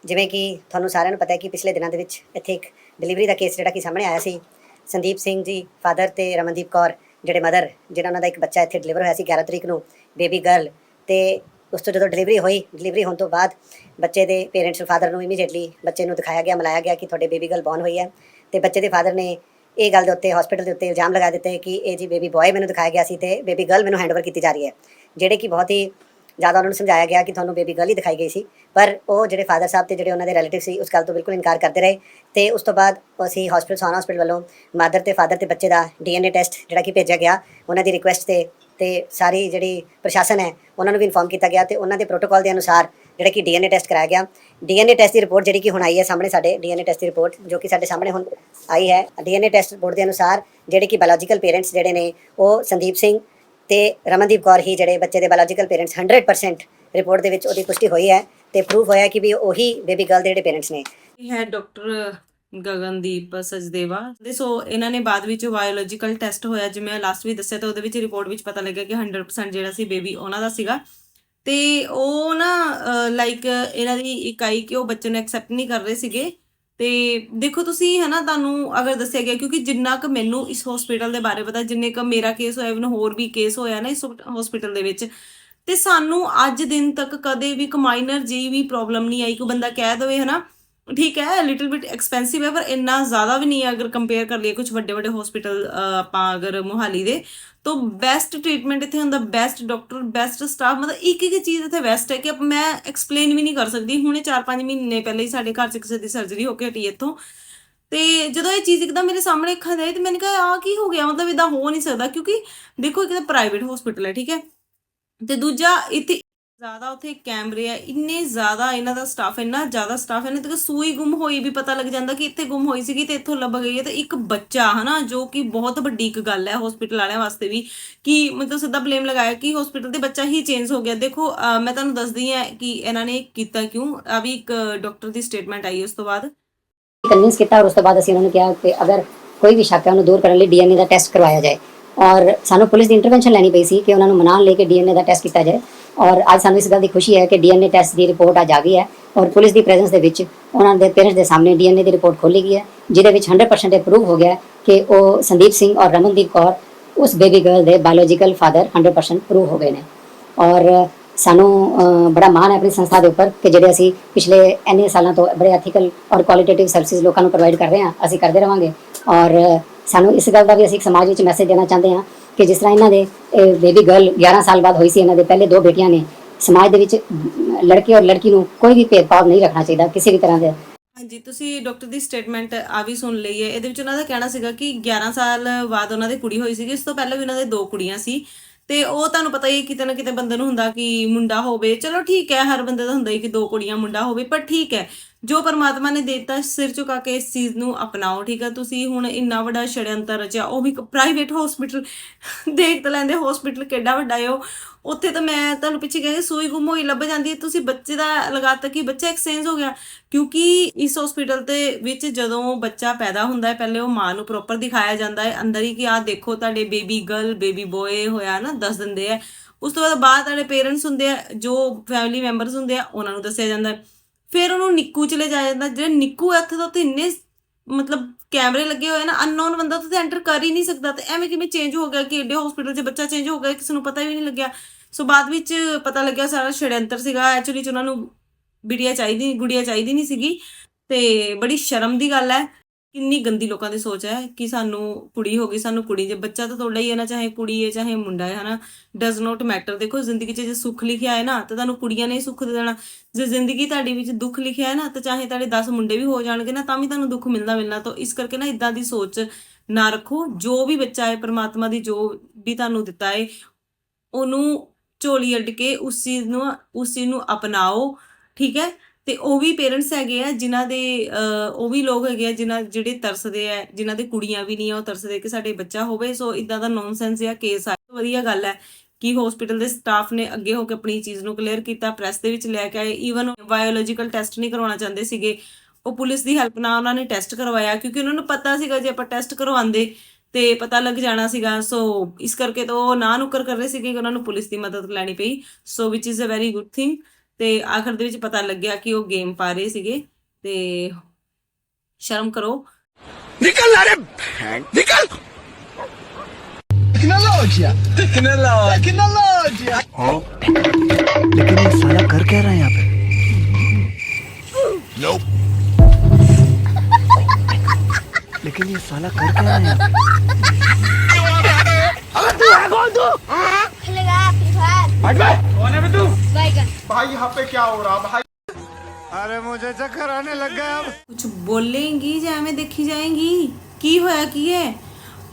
ਜਿਵੇਂ ਕਿ ਤੁਹਾਨੂੰ ਸਾਰਿਆਂ ਨੂੰ ਪਤਾ ਹੈ ਕਿ ਪਿਛਲੇ ਦਿਨਾਂ ਦੇ ਵਿੱਚ ਇੱਥੇ ਇੱਕ ਡਿਲੀਵਰੀ ਦਾ ਕੇਸ ਜਿਹੜਾ ਕਿ ਸਾਹਮਣੇ ਆਇਆ ਸੀ, ਸੰਦੀਪ ਸਿੰਘ ਜੀ ਫਾਦਰ ਤੇ ਰਮਨਦੀਪ ਕੌਰ, ਜਿਹੜੇ ਮਦਰ ਜਿਹੜਾ ਉਹਨਾਂ ਦਾ ਇੱਕ ਬੱਚਾ ਇੱਥੇ ਡਿਲੀਵਰ ਹੋਇਆ ਸੀ 11 ਤਰੀਕ ਨੂੰ ਬੇਬੀ ਗਰਲ ਤੇ ਉਸ ਤੋਂ ਜਦੋਂ ਡਿਲੀਵਰੀ ਹੋਈ ਡਿਲੀਵਰੀ ਹੋਣ ਤੋਂ ਬਾਅਦ ਬੱਚੇ ਦੇ ਪੇਰੈਂਟਸ ਫਾਦਰ ਨੂੰ ਇਮੀਡੀਏਟਲੀ ਬੱਚੇ ਨੂੰ ਦਿਖਾਇਆ ਗਿਆ, ਮਿਲਾਇਆ ਗਿਆ ਕਿ ਤੁਹਾਡੇ ਬੇਬੀ ਗਰਲ ਬੌਰਨ ਹੋਈ ਹੈ ਤੇ ਬੱਚੇ ਦੇ ਫਾਦਰ ਨੇ ਇਹ ਗੱਲ ਦੇ ਉੱਤੇ ਹਸਪੀਟਲ ਦੇ ਉੱਤੇ ਇਲਜ਼ਾਮ ਲਗਾ ਦਿੱਤੇ ਕਿ ਇਹ ਜੀ ਬੇਬੀ ਬॉय ਮੈਨੂੰ ਦਿਖਾਇਆ ਗਿਆ ਸੀ ਤੇ ਬੇਬੀ ਗਰਲ ਮੈਨੂੰ ਹੈਂਡਓਵਰ ਕੀਤੀ ਜਾ ਰਹੀ ਹੈ, ਜਿਹੜੇ ਕਿ ਬਹੁਤ ਹੀ ਜ਼ਿਆਦਾ ਉਹਨਾਂ ਨੂੰ ਸਮਝਾਇਆ ਗਿਆ ਕਿ ਤੁਹਾਨੂੰ ਬੇਬੀ ਗਰਲ ਹੀ ਦਿਖਾਈ ਗਈ ਸੀ, ਪਰ ਉਹ ਜਿਹੜੇ ਫਾਦਰ ਸਾਹਿਬ ਤੇ ਜਿਹੜੇ ਉਹਨਾਂ ਦੇ ਰਿਲੇਟਿਵ ਸੀ, ਉਸ ਗੱਲ ਤੋਂ ਬਿਲਕੁਲ ਇਨਕਾਰ ਕਰਦੇ ਰਹੇ ਤੇ ਉਸ ਤੋਂ ਬਾਅਦ ਅਸੀਂ ਹਸਪੀਟਲ ਸੋਨਾ ਹਸਪੀਟਲ ਵੱਲੋਂ ਮਦਰ ਤੇ ਫਾਦਰ ਤੇ ਬੱਚੇ ਦਾ ਡੀਐਨਏ ਟੈਸਟ ਜਿਹੜਾ ਕਿ ਭੇਜਿਆ ਗਿਆ, ਉਹਨਾਂ ਦੀ ਰਿਕੁਐਸਟ ਤੇ ਤੇ ਸਾਰੀ ਜਿਹੜੀ ਪ੍ਰਸ਼ਾਸਨ ਹੈ, ਉਹਨਾਂ ਨੂੰ ਵੀ ਇਨਫੋਰਮ ਕੀਤਾ ਗਿਆ ਤੇ ਉਹਨਾਂ ਦੇ ਪ੍ਰੋਟੋਕਾਲ ਦੇ ਅਨੁਸਾਰ ਜਿਹੜਾ ਕਿ ਡੀਐਨਏ ਟੈਸਟ ਕਰਾਇਆ ਗਿਆ। ਡੀਐਨਏ ਟੈਸਟ ਦੀ ਰਿਪੋਰਟ ਜਿਹੜੀ ਕਿ ਹੁਣ ਆਈ ਹੈ ਸਾਹਮਣੇ ਸਾਡੇ ਡੀਐਨਏ ਟੈਸਟ ਦੀ ਰਿਪੋਰਟ ਜੋ ਕਿ ਸਾਡੇ ਸਾਹਮਣੇ ਹੁਣ ਆਈ ਹੈ। ਡੀਐਨਏ ਟੈਸਟ ਰਿਪੋਰਟ ਦੇ ਅਨੁਸਾਰ ਜਿਹੜੇ ਕਿ ਬਾਇਓਲੋਜੀਕਲ ਪੇਰੈਂਟਸ ਜਿਹੜੇ ਨੇ, ਉਹ ਸੰਦੀਪ ਸਿੰਘ ਤੇ ਰਮਨਦੀਪ ਕੌਰ ਹੀ ਜਿਹੜੇ ਬੱਚੇ ਦੇ ਬਾਇਓਲੋਜੀਕਲ ਪੇਰੈਂਟਸ 100% ਰਿਪੋਰਟ ਦੇ ਵਿੱਚ ਉਹਦੀ ਪੁਸ਼ਟੀ ਹੋਈ ਹੈ ਤੇ ਪ੍ਰੂਫ ਹੋਇਆ ਕਿ ਵੀ ਉਹੀ ਬੇਬੀ ਗਰਲ ਦੇ ਜਿਹੜੇ ਪੇਰੈਂਟਸ ਨੇ। ਹੈ ਡਾਕਟਰ ਗਗਨਦੀਪ ਸਜਦੇਵਾ। ਤੇ ਸੋ ਇਹਨਾਂ ਨੇ ਬਾਅਦ ਵਿੱਚ ਬਾਇਓਲੋਜੀਕਲ ਟੈਸਟ ਹੋਇਆ, ਜਿਵੇਂ ਲਾਸਟ ਵੀ ਦੱਸਿਆ ਤਾਂ ਉਹਦੇ ਵਿੱਚ ਰਿਪੋਰਟ ਵਿੱਚ ਪਤਾ ਲੱਗਿਆ ਕਿ 100% ਜਿਹੜਾ ਸੀ ਬੇਬੀ ਉਹਨਾਂ ਦਾ ਸੀਗਾ। ਤੇ ਉਹ ਨਾ ਲਾਈਕ ਇਹਨਾਂ ਦੀ ਇਕਾਈ ਕਿ ਉਹ ਬੱਚੇ ਨੂੰ ਐਕਸੈਪਟ ਨਹੀਂ ਕਰ ਰਹੇ ਸੀਗੇ। ਤੇ ਦੇਖੋ ਤੁਸੀਂ ਹਨਾ, ਤੁਹਾਨੂੰ ਅਗਰ ਦੱਸਿਆ ਗਿਆ ਕਿਉਂਕਿ ਜਿੰਨਾ ਕੁ ਮੈਨੂੰ ਇਸ ਹਸਪੀਟਲ ਦੇ ਬਾਰੇ ਪਤਾ, ਜਿੰਨੇ ਕੁ ਮੇਰਾ ਕੇਸ ਹੋਇਆ ਇਵਨ ਹੋਰ ਵੀ ਕੇਸ ਹੋਇਆ ਨਾ ਇਸ ਹਸਪੀਟਲ ਦੇ ਵਿੱਚ, ਤੇ ਸਾਨੂੰ ਅੱਜ ਦਿਨ ਤੱਕ ਕਦੇ ਵੀ ਇੱਕ ਮਾਈਨਰ ਜੀ ਵੀ ਪ੍ਰੋਬਲਮ ਨਹੀਂ ਆਈ ਕੋਈ ਬੰਦਾ ਕਹਿ ਦਵੇ ਹਨਾ ਠੀਕ ਹੈ ਲਿਟਲ ਬਿਟ ਐਕਸਪੈਂਸਿਵ ਹੈ, ਪਰ ਇੰਨਾ ਜ਼ਿਆਦਾ ਵੀ ਨਹੀਂ ਹੈ ਅਗਰ ਕੰਪੇਅਰ ਕਰ ਲਈਏ ਕੁਝ ਵੱਡੇ ਵੱਡੇ ਹਸਪੀਟਲ ਆਪਾਂ ਅਗਰ ਮੋਹਾਲੀ ਦੇ, ਤਾਂ ਬੈਸਟ ਟ੍ਰੀਟਮੈਂਟ ਇੱਥੇ ਹੁੰਦਾ ਬੈਸਟ ਡਾਕਟਰ ਬੈਸਟ ਸਟਾਫ ਮਤਲਬ ਇੱਕ ਇੱਕ ਚੀਜ਼ ਇੱਥੇ ਬੈਸਟ ਹੈ ਕਿ ਅਪ- ਮੈਂ ਐਕਸਪਲੇਨ ਵੀ ਨਹੀਂ ਕਰ ਸਕਦੀ, ਹੁਣੇ 4-5 ਮਹੀਨੇ ਪਹਿਲੇ ਹੀ ਸਾਡੇ ਘਰ 'ਚ ਕਿਸੇ ਦੀ ਸਰਜਰੀ ਹੋ ਕੇ ਹਟੀ ਇੱਥੋਂ। ਤੇ ਜਦੋਂ ਇਹ ਚੀਜ਼ ਇੱਕਦਮ ਮੇਰੇ ਸਾਹਮਣੇ ਅੱਖਾਂ ਦੇ ਆਈ, ਤੇ ਮੈंने ਕਿਹਾ ਆ ਕੀ ਹੋ ਗਿਆ? ਮਤਲਬ ਇਦਾਂ ਹੋ ਨਹੀਂ ਸਕਦਾ, ਕਿਉਂਕਿ ਦੇਖੋ ਇੱਕ ਤਾਂ ਪ੍ਰਾਈਵੇਟ ਹਸਪੀਟਲ ਹੈ, ਠੀਕ ਹੈ। ਤੇ ਦੂਜਾ ਇੱਥੇ ਜ਼ਿਆਦਾ ਉੱਥੇ ਕੈਮਰੇ ਆ, ਇੰਨੇ ਜ਼ਿਆਦਾ ਇਹਨਾਂ ਦਾ ਸਟਾਫ ਇੰਨਾ ਜ਼ਿਆਦਾ ਸਟਾਫ ਹੈ ਨਾ ਸੂਈ ਗੁੰਮ ਹੋਈ ਵੀ ਪਤਾ ਲੱਗ ਜਾਂਦਾ ਕਿ ਇੱਥੇ ਗੁੰਮ ਹੋਈ ਸੀਗੀ ਤੇ ਇੱਥੋਂ ਲੱਭ ਗਈ ਹੈ ਤੇ ਇੱਕ ਬੱਚਾ, ਹਨਾ, ਜੋ ਕਿ ਬਹੁਤ ਵੱਡੀ ਇੱਕ ਗੱਲ ਹੈ ਹਸਪੀਟਲ ਵਾਲਿਆਂ ਵਾਸਤੇ ਵੀ, ਕਿ ਮਤਲਬ ਸਿੱਧਾ ਬਲੇਮ ਲਗਾਇਆ ਕਿ ਹਸਪੀਟਲ ਦੇ ਬੱਚਾ ਹੀ ਚੇਂਜ ਹੋ ਗਿਆ। ਦੇਖੋ ਮੈਂ ਤੁਹਾਨੂੰ ਦੱਸਦੀ ਹਾਂ ਕਿ ਇਹਨਾਂ ਨੇ ਕੀਤਾ ਕਿਉਂ ਆ ਵੀ ਇੱਕ ਡਾਕਟਰ ਦੀ ਸਟੇਟਮੈਂਟ ਆਈ ਉਸ ਤੋਂ ਬਾਅਦ। ਕਨਵਿੰਸ ਕੀਤਾ ਔਰ ਉਸ ਤੋਂ ਬਾਅਦ ਅਸੀਂ ਉਹਨਾਂ ਨੂੰ ਕਿਹਾ ਕਿ ਅਗਰ ਕੋਈ ਵੀ ਸ਼ੱਕ ਹੈ, ਉਹਨੂੰ ਦੂਰ ਕਰਨ ਲਈ ਡੀਐਨਏ ਦਾ ਟੈਸਟ ਕਰਵਾਇਆ ਜਾਏ। ਔਰ ਸਾਨੂੰ ਪੁਲਿਸ ਦੀ ਇੰਟਰਵੈਂਸ਼ਨ ਲੈਣੀ ਪਈ ਸੀ ਕਿ ਉਹਨਾਂ ਨੂੰ ਮਨਾਉਣ ਲਈ ਕਿ ਡੀਐਨਏ ਦਾ ਟੈਸਟ ਕੀਤਾ ਜਾਏ। ਔਰ ਅੱਜ ਸਾਨੂੰ ਇਸ ਗੱਲ ਦੀ ਖੁਸ਼ੀ ਹੈ ਕਿ ਡੀਐਨਏ ਟੈਸਟ ਦੀ ਰਿਪੋਰਟ ਅੱਜ ਆ ਗਈ ਹੈ ਔਰ ਪੁਲਿਸ ਦੀ ਪ੍ਰੈਜ਼ੈਂਸ ਦੇ ਵਿੱਚ ਉਹਨਾਂ ਦੇ ਪੇਰੈਂਟਸ ਦੇ ਸਾਹਮਣੇ ਡੀਐਨਏ ਦੀ ਰਿਪੋਰਟ ਖੋਲੀ ਗਈ ਹੈ, ਜਿਹਦੇ ਵਿੱਚ 100% ਇਹ ਪ੍ਰੂਵ ਹੋ ਗਿਆ ਕਿ ਉਹ ਸੰਦੀਪ ਸਿੰਘ ਔਰ ਰਮਨਦੀਪ ਕੌਰ ਉਸ ਬੇਬੀ ਗਰਲ ਦੇ ਬਾਇਓਲੋਜੀਕਲ ਫਾਦਰ 100% ਪ੍ਰੂਵ ਹੋ ਗਏ ਨੇ। ਔਰ ਸਾਨੂੰ ਬੜਾ ਮਾਣ ਹੈ ਆਪਣੀ ਸੰਸਥਾ ਦੇ ਉੱਪਰ ਕਿ ਜਿਹੜੇ ਅਸੀਂ ਪਿਛਲੇ ਇੰਨੇ ਸਾਲਾਂ ਤੋਂ ਬੜੇ ਐਥੀਕਲ ਔਰ ਕੁਆਲਿਟੇਟਿਵ ਸਰਵਿਸਿਜ਼ ਲੋਕਾਂ ਨੂੰ ਪ੍ਰੋਵਾਈਡ ਕਰ ਰਹੇ ਹਾਂ, ਅਸੀਂ ਕਰਦੇ ਰਵਾਂਗੇ। ਔਰ ਸਾਨੂੰ ਇਸ ਗੱਲ ਦਾ ਵੀ ਅਸੀਂ ਸਮਾਜ ਵਿੱਚ ਮੈਸੇਜ ਦੇਣਾ ਚਾਹੁੰਦੇ ਹਾਂ ਕਿ ਜਿਸ ਤਰ੍ਹਾਂ ਇਹਨਾਂ ਦੇ ਬੇਬੀ ਗਰਲ 11 ਸਾਲ ਬਾਅਦ ਹੋਈ ਸੀ, ਇਹਨਾਂ ਦੇ ਪਹਿਲੇ ਦੋ ਬੇਟੀਆਂ ਨੇ। ਸਮਾਜ ਦੇ ਵਿੱਚ ਲੜਕੇ ਔਰ ਲੜਕੀ ਨੂੰ ਕੋਈ ਵੀ ਭੇਦਭਾਵ ਨਹੀਂ ਰੱਖਣਾ ਚਾਹੀਦਾ, ਕਿਸੇ ਵੀ ਤਰ੍ਹਾਂ ਦੇ। ਹਾਂਜੀ, ਤੁਸੀਂ ਡਾਕਟਰ ਦੀ ਸਟੇਟਮੈਂਟ ਆ ਵੀ ਸੁਣ ਲਈ ਹੈ। ਇਹਦੇ ਵਿੱਚ ਉਹਨਾਂ ਦਾ ਕਹਿਣਾ ਸੀਗਾ ਕਿ 11 ਸਾਲ ਬਾਅਦ ਉਹਨਾਂ ਦੀ ਕੁੜੀ ਹੋਈ ਸੀਗੀ। ਇਸ ਤੋਂ ਪਹਿਲਾਂ ਵੀ ਉਹਨਾਂ ਦੇ ਦੋ ਕੁੜੀਆਂ ਸੀ। ਤੇ ਉਹ ਤੁਹਾਨੂੰ ਪਤਾ ਹੀ, ਕਿਤੇ ਨਾ ਕਿਤੇ ਬੰਦੇ ਨੂੰ ਹੁੰਦਾ ਕਿ ਮੁੰਡਾ ਹੋਵੇ। ਚਲੋ ਠੀਕ ਹੈ, ਹਰ ਬੰਦੇ ਦਾ ਹੁੰਦਾ ਹੀ ਕਿ ਦੋ ਕੁੜੀਆਂ ਮੁੰਡਾ ਹੋਵੇ, ਪਰ ਠੀਕ ਹੈ। ਜੋ ਪਰਮਾਤਮਾ ਨੇ ਦਿੱਤਾ ਸਿਰ ਝੁਕਾ ਕੇ ਇਸ ਚੀਜ਼ ਨੂੰ ਅਪਣਾਓ, ਠੀਕ ਆ? ਤੁਸੀਂ ਹੁਣ ਇੰਨਾ ਵੱਡਾ ਛੜਯੰਤਰ ਰਚਿਆ ਉਹ ਵੀ ਪ੍ਰਾਈਵੇਟ ਹਸਪੀਟਲ ਦੇਖ ਤਾਂ ਲੈਂਦੇ ਹਸਪੀਟਲ ਕਿੱਡਾ ਵੱਡਾ ਹੈ ਉਹ। ਉੱਥੇ ਤਾਂ ਮੈਂ ਤੁਹਾਨੂੰ ਪਿੱਛੇ ਕਹਿੰਦੀ ਸੂਈ ਗੁੰਮ ਹੋਈ ਲੱਭ ਜਾਂਦੀ ਹੈ। ਤੁਸੀਂ ਬੱਚੇ ਦਾ ਲਗਾਤਾ ਕਿ ਬੱਚਾ ਐਕਸਚੇਂਜ ਹੋ ਗਿਆ? ਕਿਉਂਕਿ ਇਸ ਹਸਪੀਟਲ ਦੇ ਵਿੱਚ ਜਦੋਂ ਬੱਚਾ ਪੈਦਾ ਹੁੰਦਾ ਹੈ, ਪਹਿਲੇ ਉਹ ਮਾਂ ਨੂੰ ਪ੍ਰੋਪਰ ਦਿਖਾਇਆ ਜਾਂਦਾ ਹੈ। ਅੰਦਰ ਹੀ ਕਿ ਆਹ ਦੇਖੋ, ਤੁਹਾਡੇ ਬੇਬੀ ਗਰਲ ਬੇਬੀ ਬੋਏ ਹੋਇਆ ਨਾ, ਦੱਸ ਦਿੰਦੇ ਆ ਉਸ ਤੋਂ ਬਾਅਦ ਬਾਅਦ ਤੁਹਾਡੇ ਪੇਰੈਂਟਸ ਹੁੰਦੇ ਆ ਜੋ ਫੈਮਿਲੀ ਮੈਂਬਰਸ ਹੁੰਦੇ ਆ ਉਹਨਾਂ ਨੂੰ ਦੱਸਿਆ ਜਾਂਦਾ ਹੈ। ਫਿਰ ਉਹਨੂੰ ਨਿੱਕੂ ਚ ਲੈ ਜਾਇਆ ਜਾਂਦਾ, ਜਿਹੜਾ ਨਿੱਕੂ ਹੈ ਉੱਥੇ ਤਾਂ ਉੱਥੇ ਇੰਨੇ ਮਤਲਬ ਕੈਮਰੇ ਲੱਗੇ ਹੋਏ ਨਾ ਅਨਨੋਨ ਬੰਦਾ ਤਾਂ ਉੱਥੇ ਐਂਟਰ ਕਰ ਹੀ ਨਹੀਂ ਸਕਦਾ ਤੇ ਐਵੇਂ ਕਿਵੇਂ ਚੇਂਜ ਹੋ ਗਿਆ ਕਿ ਏਡੇ ਹਸਪੀਟਲ 'ਚ ਬੱਚਾ ਚੇਂਜ ਹੋ ਗਿਆ, ਕਿਸੇ ਨੂੰ ਪਤਾ ਵੀ ਨਹੀਂ ਲੱਗਿਆ। ਸੋ ਬਾਅਦ ਵਿੱਚ ਪਤਾ ਲੱਗਿਆ ਸਾਰਾ ਛੜਯੰਤਰ ਸੀਗਾ ਐਕਚੁਅਲੀ ਚ ਉਹਨਾਂ ਨੂੰ ਬਿੜੀਆ ਚਾਹੀਦੀ, ਗੁੜੀਆ ਚਾਹੀਦੀ ਨਹੀਂ ਸੀਗੀ ਤੇ ਬੜੀ ਸ਼ਰਮ ਦੀ ਗੱਲ ਹੈ। ਕਿੰਨੀ ਗੰਦੀ ਲੋਕਾਂ ਦੀ ਸੋਚ ਹੈ ਕਿ ਸਾਨੂੰ ਕੁੜੀ ਹੋ ਗਈ, ਸਾਨੂੰ ਕੁੜੀ ਜੇ, ਬੱਚਾ ਤਾਂ ਤੁਹਾਡਾ ਹੀ ਹੈ ਨਾ, ਚਾਹੇ ਕੁੜੀ ਹੈ, ਚਾਹੇ ਮੁੰਡਾ ਹੈ, ਹਨਾ? ਡਸ ਨਾਟ ਮੈਟਰ ਦੇਖੋ ਜ਼ਿੰਦਗੀ 'ਚ ਜੇ ਸੁੱਖ ਲਿਖਿਆ ਹੈ ਨਾ, ਤਾਂ ਤੁਹਾਨੂੰ ਕੁੜੀਆਂ ਨੇ ਹੀ ਸੁੱਖ ਦੇ ਦੇਣਾ। ਜੇ ਜ਼ਿੰਦਗੀ ਤੁਹਾਡੀ ਵਿੱਚ ਦੁੱਖ ਲਿਖਿਆ ਹੈ ਨਾ, ਤਾਂ ਚਾਹੇ ਤੁਹਾਡੇ 10 ਮੁੰਡੇ ਵੀ ਹੋ ਜਾਣਗੇ ਨਾ, ਤਾਂ ਵੀ ਤੁਹਾਨੂੰ ਦੁੱਖ ਮਿਲਦਾ ਮਿਲਣਾ। ਤਾਂ ਇਸ ਕਰਕੇ ਨਾ ਇਦਾਂ ਦੀ ਸੋਚ ਨਾ ਰੱਖੋ। ਜੋ ਵੀ ਬੱਚਾ ਹੈ, ਪਰਮਾਤਮਾ ਦੀ ਜੋ ਵੀ ਤੁਹਾਨੂੰ ਦਿੱਤਾ ਹੈ, ਉਹਨੂੰ ਝੋਲੀ ਅੱਡ ਕੇ ਉਸ ਚੀਜ਼ ਨੂੰ, ਉਸ ਚੀਜ਼ ਨੂੰ ਅਪਣਾਓ, ਠੀਕ ਹੈ? ਤੇ ਉਹ ਵੀ ਪੇਰੈਂਟਸ ਹੈਗੇ ਆ, ਜਿਨ੍ਹਾਂ ਦੇ ਉਹ ਵੀ ਲੋਕ ਹੈਗੇ ਆ, ਜਿਨ੍ਹਾਂ ਜਿਹੜੇ ਤਰਸਦੇ ਆ, ਜਿਨ੍ਹਾਂ ਦੇ ਕੁੜੀਆਂ ਵੀ ਨਹੀਂ ਆ, ਉਹ ਤਰਸਦੇ ਕਿ ਸਾਡੇ ਬੱਚਾ ਹੋਵੇ। ਸੋ ਇਦਾਂ ਦਾ ਨੌਨਸੈਂਸ ਆ। ਕੇਸ ਆ ਵਧੀਆ ਗੱਲ ਹੈ ਕਿ ਹਸਪੀਟਲ ਦੇ ਸਟਾਫ ਨੇ ਅੱਗੇ ਹੋ ਕੇ ਆਪਣੀ ਚੀਜ਼ ਨੂੰ ਕਲੀਅਰ ਕੀਤਾ ਪ੍ਰੈਸ ਦੇ ਵਿੱਚ ਲੈ ਕੇ ਆਏ। ਈਵਨ ਬਾਇਓਲੋਜੀਕਲ ਟੈਸਟ ਨਹੀਂ ਕਰਵਾਉਣਾ ਚਾਹੁੰਦੇ ਸੀਗੇ। ਉਹ ਪੁਲਿਸ ਦੀ ਹੈਲਪ ਨਾਲ ਉਹਨਾਂ ਨੇ ਟੈਸਟ ਕਰਵਾਇਆ, ਕਿਉਂਕਿ ਉਹਨਾਂ ਨੂੰ ਪਤਾ ਸੀਗਾ ਜੇ ਆਪਾਂ ਟੈਸਟ ਕਰਵਾਉਂਦੇ ਤੇ ਪਤਾ ਲੱਗ ਜਾਣਾ ਸੀਗਾ। ਸੋ ਇਸ ਕਰਕੇ ਤਾਂ ਉਹ ਨਾ ਨੁਕਰ ਕਰ ਰਹੇ ਸੀਗੇ ਕਿ ਉਹਨਾਂ ਨੂੰ ਪੁਲਿਸ ਦੀ ਮਦਦ ਲੈਣੀ ਪਈ। So which is a very good thing ਤੇ ਆਖਰ ਦੇ ਵਿੱਚ ਪਤਾ ਲੱਗਿਆ ਕਿ ਉਹ ਗੇਮ ਪਾ ਰਹੇ ਸੀਗੇ ਤੇ ਸ਼ਰਮ ਕਰੋ निकल ना रे भैं- निकल टेक्नोलॉजिया टेक्नोलॉजी टेक्नोलॉजिया लेकिन ये साला कर क्या रहा है यहाँ पे Nope. लेकिन ये साला कर क्या रहा है यहाँ पे खेलेगा फ्री फायर कौन है तू बैगन अरे मुझे चक्कर आने लग गया अब ਕੁਝ ਬੋਲੇਂਗੀ ਜਾਂ ਐਵੇਂ ਦੇਖੀ ਜਾਏਂਗੀ ਕੀ ਹੋਇਆ ਕੀ ਹੈ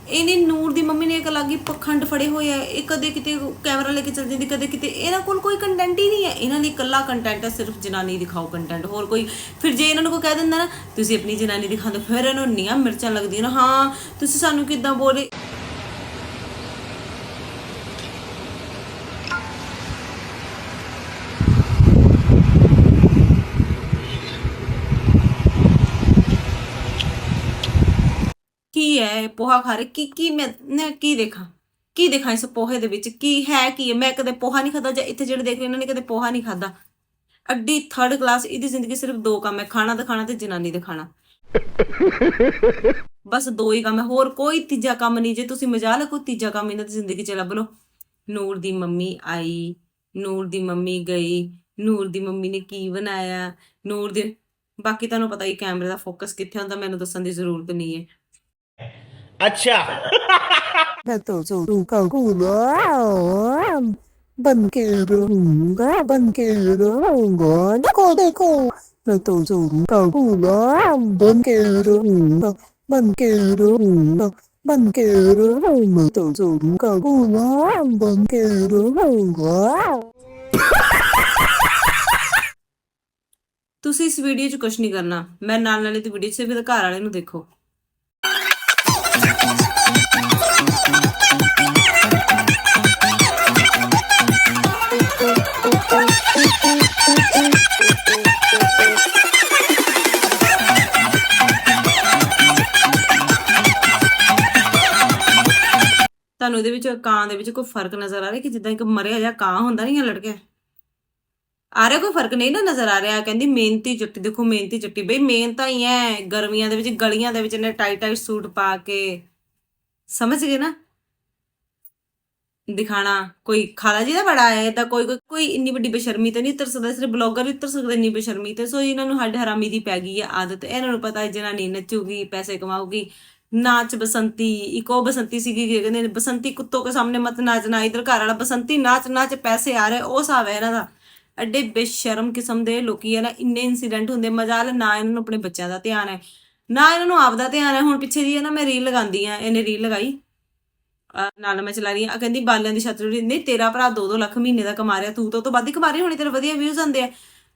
ਇਹਨੇ ਨੂਰ ਦੀ ਮੰਮੀ ਨੇ ਇੱਕ ਅਲੱਗ ਹੀ ਪਖੰਡ ਫੜੇ ਹੋਏ ਆ ਇਹ ਕਦੇ ਕਿਤੇ ਕੈਮਰਾ ਲੈ ਕੇ ਚੱਲ ਜਾਂਦੀ ਕਦੇ ਕਿਤੇ ਇਹਨਾਂ ਕੋਲ ਕੋਈ ਕੰਟੈਂਟ ਹੀ ਨਹੀਂ ਹੈ ਇਹਨਾਂ ਲਈ ਇਕੱਲਾ ਕੰਟੈਂਟ ਹੈ ਸਿਰਫ ਜਨਾਨੀ ਦਿਖਾਓ ਕੰਟੈਂਟ ਹੋਰ ਕੋਈ ਫਿਰ ਜੇ ਇਹਨਾਂ ਨੂੰ ਕੋਈ ਕਹਿ ਦਿੰਦਾ ਨਾ ਤੁਸੀਂ ਆਪਣੀ ਜਨਾਨੀ ਦਿਖਾਉਂਦੇ ਫਿਰ ਇਹਨਾਂ ਨੂੰ ਨੀਆਂ ਮਿਰਚਾਂ ਲੱਗਦੀਆਂ ਨਾ ਹਾਂ ਤੁਸੀਂ ਸਾਨੂੰ ਕਿੱਦਾਂ ਬੋਲੇ ਕੀ ਹੈ ਪੋਹਾ ਖਾ ਰਹੇ, ਕੀ ਕੀ ਮੈਂ ਕੀ ਦੇਖਾਂ? ਕੀ ਦੇਖਾਂ ਇਸ ਪੋਹੇ ਦੇ ਵਿੱਚ? ਕੀ ਹੈ, ਕੀ ਮੈਂ ਕਦੇ ਪੋਹਾ ਨਹੀਂ ਖਾਦਾ ਜਾਂ ਇੱਥੇ ਜਿਹੜੇ ਦੇਖ ਰਹੇ ਇਹਨਾਂ ਨੇ ਕਦੇ ਪੋਹਾ ਨਹੀਂ ਖਾਦਾ ਅੱਡੀ ਥਰਡ ਕਲਾਸ ਇਹਦੀ ਜ਼ਿੰਦਗੀ ਸਿਰਫ ਦੋ ਕੰਮ ਹੈ, ਖਾਣਾ ਦਿਖਾਣਾ ਤੇ ਜਨਾਨੀ ਦਿਖਾਣਾ ਬਸ ਦੋ ਹੀ ਕੰਮ ਹੈ, ਹੋਰ ਕੋਈ ਤੀਜਾ ਕੰਮ ਨਹੀਂ। ਜੇ ਤੁਸੀਂ ਮਜਾਲ ਕੋਈ ਤੀਜਾ ਕੰਮ ਇਹਨਾਂ ਦੀ ਜ਼ਿੰਦਗੀ 'ਚ ਲੱਭ ਲਓ। ਨੂਰ ਦੀ ਮੰਮੀ ਆਈ, ਨੂਰ ਦੀ ਮੰਮੀ ਗਈ, ਨੂਰ ਦੀ ਮੰਮੀ ਨੇ ਕੀ ਬਣਾਇਆ? ਨੂਰ ਦੇ, ਬਾਕੀ ਤੁਹਾਨੂੰ ਪਤਾ ਹੀ ਕੈਮਰੇ ਦਾ ਫੋਕਸ ਕਿੱਥੇ ਹੁੰਦਾ, ਮੈਨੂੰ ਦੱਸਣ ਦੀ ਜ਼ਰੂਰਤ ਨਹੀਂ ਹੈ। ਅੱਛਾ। ਮੈਂ ਤੋ ਜੋ ਤੂੰ ਕਾ ਕੂਲਾ ਬਨ ਕੇ ਰਹੂੰਗਾ ਬਨ ਕੇ ਰਹੂੰਗਾ ਦੇਖੋ ਦੇਖੋ। ਮੈਂ ਤੋ ਜੋ ਕਾ ਕੂਲਾ ਬਨ ਕੇ ਰਹੂੰਗਾ ਬਨ ਕੇ ਰਹੂੰਗਾ ਬਨ ਕੇ ਰਹੂੰਗਾ। ਤੋ ਜੋ ਕਾ ਕੂਲਾ ਬਨ ਕੇ ਰਹੂੰਗਾ। ਤੁਸੀਂ ਇਸ ਵੀਡੀਓ 'ਚ ਕੁਝ ਨਹੀਂ ਕਰਨਾ। ਮੈਂ ਨਾਲ ਨਾਲ ਤੇ ਵੀਡੀਓ 'ਚ ਵੀ ਘਰ ਵਾਲੇ ਨੂੰ ਦੇਖੋ। ਤੁਹਾਨੂੰ ਇਹਦੇ ਵਿੱਚ ਕਾਂ ਦੇ ਵਿੱਚ ਕੋਈ ਫ਼ਰਕ ਨਜ਼ਰ ਆ ਰਿਹਾ ਕਿ ਜਿੱਦਾਂ ਇੱਕ ਮਰਿਆ ਜਿਹਾ ਕਾਂ ਹੁੰਦਾ ਨਹੀਂ ਲੜਕਿਆ ਆ ਰਿਹਾ ਕੋਈ ਫ਼ਰਕ ਨਹੀਂ ਨਾ ਨਜ਼ਰ ਆ ਰਿਹਾ? ਕਹਿੰਦੀ ਮਿਹਨਤੀ ਜੱਟੀ ਦੇਖੋ ਮਿਹਨਤੀ ਜੱਟੀ ਬਈ ਮਿਹਨਤ ਤਾਂ ਹੀ ਹੈ ਗਰਮੀਆਂ ਦੇ ਵਿੱਚ, ਗਲੀਆਂ ਦੇ ਵਿੱਚ ਨੇ ਟਾਈਟ ਟਾਈਟ ਸੂਟ ਪਾ ਕੇ ਸਮਝ ਗਏ ਨਾ? ਦਿਖਾਣਾ, ਕੋਈ ਖਾਲਾ ਜੀ ਦਾ ਬੜਾ ਹੈ ਤਾਂ ਕੋਈ, ਕੋਈ- ਇੰਨੀ ਵੱਡੀ ਬੇਸ਼ਰਮੀ ਤੇ ਨਹੀਂ ਉਤਰ ਸਕਦਾ, ਸਿਰਫ ਬਲੌਗਰ ਹੀ ਉਤਰ ਸਕਦੇ, ਇੰਨੀ ਬੇਸ਼ਰਮੀ ਤੇ। ਸੋ ਇਹਨਾਂ ਨੂੰ ਹੱਡ ਹਰਾਮੀ ਦੀ ਪੈ ਗਈ ਹੈ ਆਦਤ। ਇਹਨਾਂ ਨੂੰ ਪਤਾ ਹੈ ਜਨਾਨੀ ਨੱਚੂਗੀ, ਪੈਸੇ ਕਮਾਊਗੀ। ਨਾਚ ਬਸੰਤੀ, ਇੱਕ ਉਹ ਬਸੰਤੀ ਸੀਗੀ ਕਿ ਕਹਿੰਦੇ ਬਸੰਤੀ ਕੁੱਤੋਂ ਕੇ ਸਾਹਮਣੇ ਮਤ ਨਾਚਣਾ ਇਧਰ ਘਰ ਵਾਲਾ ਬਸੰਤੀ, ਨਾਚ ਨਾਚ, ਪੈਸੇ ਆ ਰਹੇ, ਉਹ ਹਿਸਾਬ ਹੈ ਇਹਨਾਂ ਦਾ। ਐਡੇ ਬੇਸ਼ਰਮ ਕਿਸਮ ਦੇ ਲੋਕੀ ਹੈ ਨਾ, ਇੰਨੇ ਇਨਸੀਡੈਂਟ ਹੁੰਦੇ ਮਜਾਲ ਨਾ ਇਹਨਾਂ ਨੂੰ ਆਪਣੇ ਬੱਚਿਆਂ ਦਾ ਧਿਆਨ ਹੈ। ਨਾ ਇਹਨਾਂ ਨੂੰ ਆਪਦਾ ਧਿਆਨ ਹੈ, ਹੁਣ ਪਿੱਛੇ ਜੀ ਹੈ ਨਾ ਮੈਂ ਰੀਲ ਲਗਾਉਂਦੀ ਆ ਇਹਨੇ ਰੀਲ ਲਗਾਈ। ਨਾਲ ਮੈਂ ਚਲਾ ਰਹੀ ਆ ਕਹਿੰਦੀ ਬਾਲਿਆਂ ਦੀ ਛੱਤ ਜੁੜੀ ਨਹੀਂ ਤੇਰਾ ਭਰਾ 2-2 ਲੱਖ ਮਹੀਨੇ ਦਾ ਕਮਾ ਰਿਹਾ, ਤੂੰ ਤਾਂ ਉਹ ਤੋਂ ਵੱਧ ਹੀ ਕਮਾ ਰਹੀ ਹੋਣੀ ਤੇਰੇ ਵਧੀਆ ਵਿਊਜ਼ ਆਉਂਦੇ ਆ।